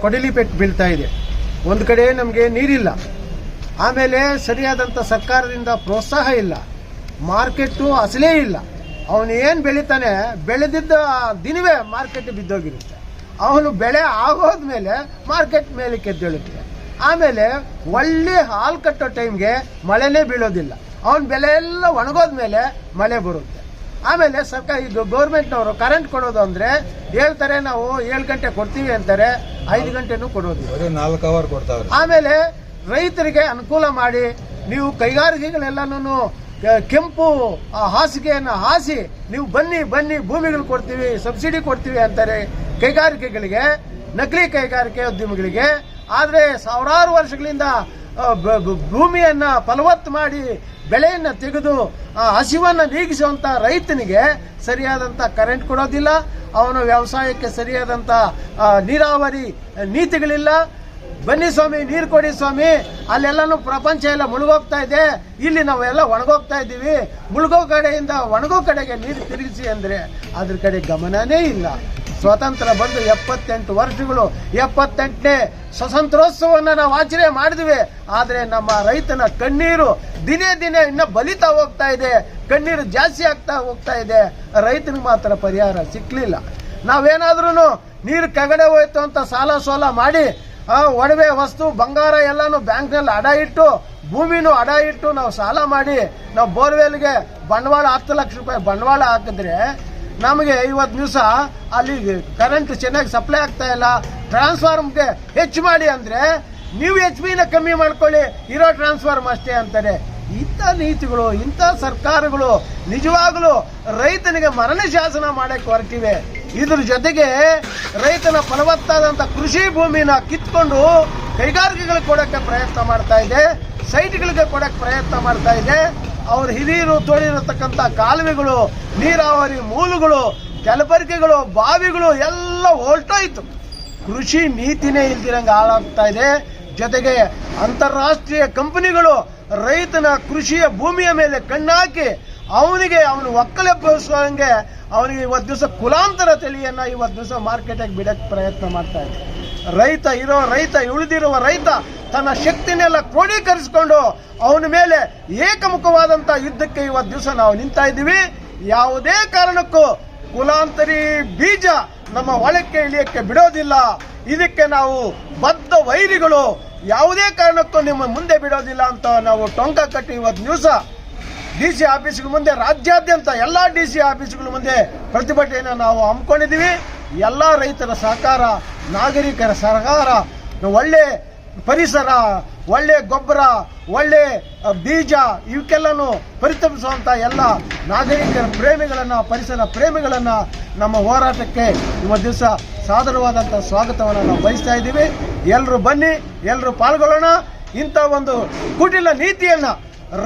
ಕೊಡಲಿ ಪೆಟ್ಟು ಬೀಳ್ತಾ ಇದೆ. ಒಂದು ಕಡೆ ನಮಗೆ ನೀರಿಲ್ಲ. ಆಮೇಲೆ ಸರಿಯಾದಂಥ ಸರ್ಕಾರದಿಂದ ಪ್ರೋತ್ಸಾಹ ಇಲ್ಲ. ಮಾರ್ಕೆಟು ಅಸಲೇ ಇಲ್ಲ. ಅವನು ಏನು ಬೆಳಿತಾನೆ, ಬೆಳೆದಿದ್ದ ದಿನವೇ ಮಾರ್ಕೆಟ್ ಬಿದ್ದೋಗಿರುತ್ತೆ. ಅವನು ಬೆಳೆ ಆಗೋದ್ಮೇಲೆ ಮಾರ್ಕೆಟ್ ಮೇಲೆ ಕೆದ್ದೇಳುತ್ತೆ ಆಮೇಲೆ ಒಳ್ಳೆ ಹಾಲು ಕಟ್ಟೋ ಟೈಮ್ಗೆ ಮಳೆನೇ ಬೀಳೋದಿಲ್ಲ. ಅವನ ಬೆಲೆ ಎಲ್ಲ ಒಣಗೋದ್ಮೇಲೆ ಮಳೆ ಬರುತ್ತೆ. ಆಮೇಲೆ ಸರ್ಕಾರ ಇದು ಗೌರ್ಮೆಂಟ್ನವರು ಕರೆಂಟ್ ಕೊಡೋದು ಅಂದರೆ ಹೇಳ್ತಾರೆ ನಾವು ಏಳು ಗಂಟೆ ಕೊಡ್ತೀವಿ ಅಂತಾರೆ ಐದು ಗಂಟೆನೂ ಕೊಡೋದು. ನಾಲ್ಕು ಅವರ್ ಕೊಡ್ತಾರೆ ಆಮೇಲೆ ರೈತರಿಗೆ ಅನುಕೂಲ ಮಾಡಿ ನೀವು ಕೈಗಾರಿಕೆಗಳೆಲ್ಲನೂ ಕೆಂಪು ಆ ಹಾಸಿಗೆಯನ್ನು ಹಾಸಿ ನೀವು ಬನ್ನಿ ಬನ್ನಿ ಭೂಮಿಗಳು ಕೊಡ್ತೀವಿ ಸಬ್ಸಿಡಿ ಕೊಡ್ತೀವಿ ಅಂತಾರೆ ಕೈಗಾರಿಕೆಗಳಿಗೆ ನಕಲಿ ಕೈಗಾರಿಕೆ ಉದ್ಯಮಿಗಳಿಗೆ. ಆದರೆ ಸಾವಿರಾರು ವರ್ಷಗಳಿಂದ ಭೂಮಿಯನ್ನ ಫಲವತ್ತು ಮಾಡಿ ಬೆಳೆಯನ್ನು ತೆಗೆದು ಆ ಹಸಿವನ್ನು ನೀಗಿಸುವಂತ ರೈತನಿಗೆ ಸರಿಯಾದಂಥ ಕರೆಂಟ್ ಕೊಡೋದಿಲ್ಲ. ಅವನ ವ್ಯವಸಾಯಕ್ಕೆ ಸರಿಯಾದಂಥ ನೀರಾವರಿ ನೀತಿಗಳಿಲ್ಲ. ಬನ್ನಿ ಸ್ವಾಮಿ, ನೀರು ಕೊಡಿ ಸ್ವಾಮಿ. ಅಲ್ಲೆಲ್ಲನೂ ಪ್ರಪಂಚ ಎಲ್ಲ ಮುಳುಗೋಗ್ತಾ ಇದೆ. ಇಲ್ಲಿ ನಾವೆಲ್ಲ ಒಣಗೋಗ್ತಾ ಇದ್ದೀವಿ. ಮುಳುಗೋ ಕಡೆಯಿಂದ ಒಣಗೋ ಕಡೆಗೆ ನೀರು ತಿರುಗಿಸಿ ಅಂದ್ರೆ ಅದ್ರ ಕಡೆ ಗಮನನೇ ಇಲ್ಲ. ಸ್ವಾತಂತ್ರ್ಯ ಬಂದು ಎಪ್ಪತ್ತೆಂಟು ವರ್ಷಗಳು, ಎಪ್ಪತ್ತೆಂಟನೇ ಸ್ವತಂತ್ರೋತ್ಸವವನ್ನು ನಾವು ಆಚರಣೆ ಮಾಡಿದ್ವಿ. ಆದರೆ ನಮ್ಮ ರೈತನ ಕಣ್ಣೀರು ದಿನೇ ದಿನೇ ಇನ್ನೂ ಬಲಿತಾ ಹೋಗ್ತಾ ಇದೆ, ಕಣ್ಣೀರು ಜಾಸ್ತಿ ಆಗ್ತಾ ಹೋಗ್ತಾ ಇದೆ. ರೈತನಿಗೆ ಮಾತ್ರ ಪರಿಹಾರ ಸಿಕ್ಕಲಿಲ್ಲ ನಾವೇನಾದ್ರೂ ನೀರು ಕಗಡೆ ಹೋಯ್ತು ಅಂತ ಸಾಲ ಸೋಲ ಮಾಡಿ ಒಡವೆ, ವಸ್ತು, ಬಂಗಾರ ಎಲ್ಲಾನು ಬ್ಯಾಂಕ್ನಲ್ಲಿ ಅಡ ಇಟ್ಟು, ಭೂಮಿನೂ ಅಡ ಇಟ್ಟು ನಾವು ಸಾಲ ಮಾಡಿ, ನಾವು ಬೋರ್ವೆಲ್ಗೆ ಬಂಡವಾಳ ಹತ್ತು ಲಕ್ಷ ರೂಪಾಯಿ ಬಂಡವಾಳ ಹಾಕಿದ್ರೆ ನಮಗೆ ಇವತ್ತು ದಿವಸ ಅಲ್ಲಿ ಕರೆಂಟ್ ಚೆನ್ನಾಗಿ ಸಪ್ಲೈ ಆಗ್ತಾ ಇಲ್ಲ. ಟ್ರಾನ್ಸ್ಫಾರ್ಮ್ಗೆ ಹೆಚ್ಚು ಮಾಡಿ ಅಂದರೆ ನೀವು ಎಚ್ ಬಿನ ಕಮ್ಮಿ ಮಾಡ್ಕೊಳ್ಳಿ, ಇರೋ ಟ್ರಾನ್ಸ್ಫಾರ್ಮ್ ಅಷ್ಟೇ ಅಂತಾರೆ. ಇಂಥ ನೀತಿಗಳು, ಇಂಥ ಸರ್ಕಾರಗಳು ನಿಜವಾಗಲೂ ರೈತನಿಗೆ ಮರಣ ಶಾಸನ ಮಾಡಕ್ಕೆ ಹೊರಟಿವೆ. ಇದ್ರ ಜೊತೆಗೆ ರೈತನ ಫಲವತ್ತಾದಂಥ ಕೃಷಿ ಭೂಮಿನ ಕಿತ್ಕೊಂಡು ಕೈಗಾರಿಕೆಗಳಿಗೆ ಕೊಡೋಕ್ಕೆ ಪ್ರಯತ್ನ ಮಾಡ್ತಾ ಇದೆ ಸೈಟ್ಗಳಿಗೆ ಕೊಡೋಕ್ಕೆ ಪ್ರಯತ್ನ ಮಾಡ್ತಾ ಇದೆ. ಅವ್ರ ಹಿರಿಯರು ತೋಡಿರತಕ್ಕಂಥ ಕಾಲುವೆಗಳು, ನೀರಾವರಿ ಮೂಲಗಳು ಕೆಲಬರಿಕೆಗಳು ಬಾವಿಗಳು ಎಲ್ಲ ಹೊರಟೋಯ್ತು. ಕೃಷಿ ನೀತಿನೇ ಇಲ್ದಿರಂಗೆ ಹಾಳಾಗ್ತಾ ಇದೆ. ಜೊತೆಗೆ ಅಂತಾರಾಷ್ಟ್ರೀಯ ಕಂಪನಿಗಳು ರೈತನ ಕೃಷಿಯ ಭೂಮಿಯ ಮೇಲೆ ಕಣ್ಣಾಕಿ ಅವನಿಗೆ ಅವನು ಒಕ್ಕಲೆಬ್ಬಿಸುವಂಗೆ ಅವನಿಗೆ ಇವತ್ತು ದಿವಸ ಕುಲಾಂತರ ತಳಿಯನ್ನ ಇವತ್ತು ದಿವಸ ಮಾರ್ಕೆಟಿಗೆ ಬಿಡಕ್ಕೆ ಪ್ರಯತ್ನ ಮಾಡ್ತಾ ಇದೆ ರೈತ ಇರೋ ರೈತ, ಉಳಿದಿರುವ ರೈತ ತನ್ನ ಶಕ್ತಿನೆಲ್ಲ ಕ್ರೋಢೀಕರಿಸಿಕೊಂಡು ಅವನ ಮೇಲೆ ಏಕಮುಖವಾದಂಥ ಯುದ್ಧಕ್ಕೆ ಇವತ್ತು ದಿವಸ ನಾವು ನಿಂತಾ ಇದ್ದೀವಿ. ಯಾವುದೇ ಕಾರಣಕ್ಕೂ ಕುಲಾಂತರಿ ಬೀಜ ನಮ್ಮ ಒಳಕ್ಕೆ ಇಳಿಯಕ್ಕೆ ಬಿಡೋದಿಲ್ಲ. ಇದಕ್ಕೆ ನಾವು ಬದ್ಧ ವೈರಿಗಳು. ಯಾವುದೇ ಕಾರಣಕ್ಕೂ ನಿಮ್ಮ ಮುಂದೆ ಬಿಡೋದಿಲ್ಲ ಅಂತ ನಾವು ಟೊಂಕ ಕಟ್ಟಿ ಇವತ್ತು ದಿವಸ ಡಿ ಸಿ ಆಫೀಸ್ಗಳ ಮುಂದೆ, ರಾಜ್ಯಾದ್ಯಂತ ಎಲ್ಲ ಡಿ ಸಿ ಆಫೀಸ್ಗಳ ಮುಂದೆ ಪ್ರತಿಭಟನೆಯನ್ನು ನಾವು ಹಮ್ಮಿಕೊಂಡಿದ್ದೀವಿ. ಎಲ್ಲ ರೈತರ ಸಹಕಾರ, ನಾಗರಿಕರ ಸಹಕಾರ, ಒಳ್ಳೆ ಪರಿಸರ, ಒಳ್ಳೆ ಗೊಬ್ಬರ, ಒಳ್ಳೆ ಬೀಜ, ಇವಕ್ಕೆಲ್ಲನೂ ಪರಿತಪಿಸುವಂಥ ಎಲ್ಲ ನಾಗರಿಕರ ಪ್ರೇಮಿಗಳನ್ನು, ಪರಿಸರ ಪ್ರೇಮಿಗಳನ್ನು ನಮ್ಮ ಹೋರಾಟಕ್ಕೆ ಇವತ್ತು ದಿವಸ ಸಾದರವಾದಂಥ ಸ್ವಾಗತವನ್ನು ನಾವು ಬಯಸ್ತಾ ಇದ್ದೀವಿ. ಎಲ್ಲರೂ ಬನ್ನಿ ಎಲ್ಲರೂ ಪಾಲ್ಗೊಳ್ಳೋಣ. ಇಂಥ ಒಂದು ಕುಟಿಲ ನೀತಿಯನ್ನು,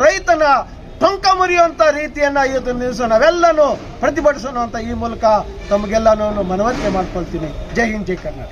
ರೈತನ ಟೊಂಕ ಮುರಿಯುವಂಥ ರೀತಿಯನ್ನು ಇವತ್ತು ದಿವಸ ನಾವೆಲ್ಲನೂ ಪ್ರತಿಭಟಿಸೋಣ ಅಂತ ಈ ಮೂಲಕ ತಮಗೆಲ್ಲನೂ ಮನವರಿಕೆ ಮಾಡ್ಕೊಳ್ತೀನಿ. ಜೈ ಹಿಂದ್, ಜೈ ಕರ್ನಾಟಕ.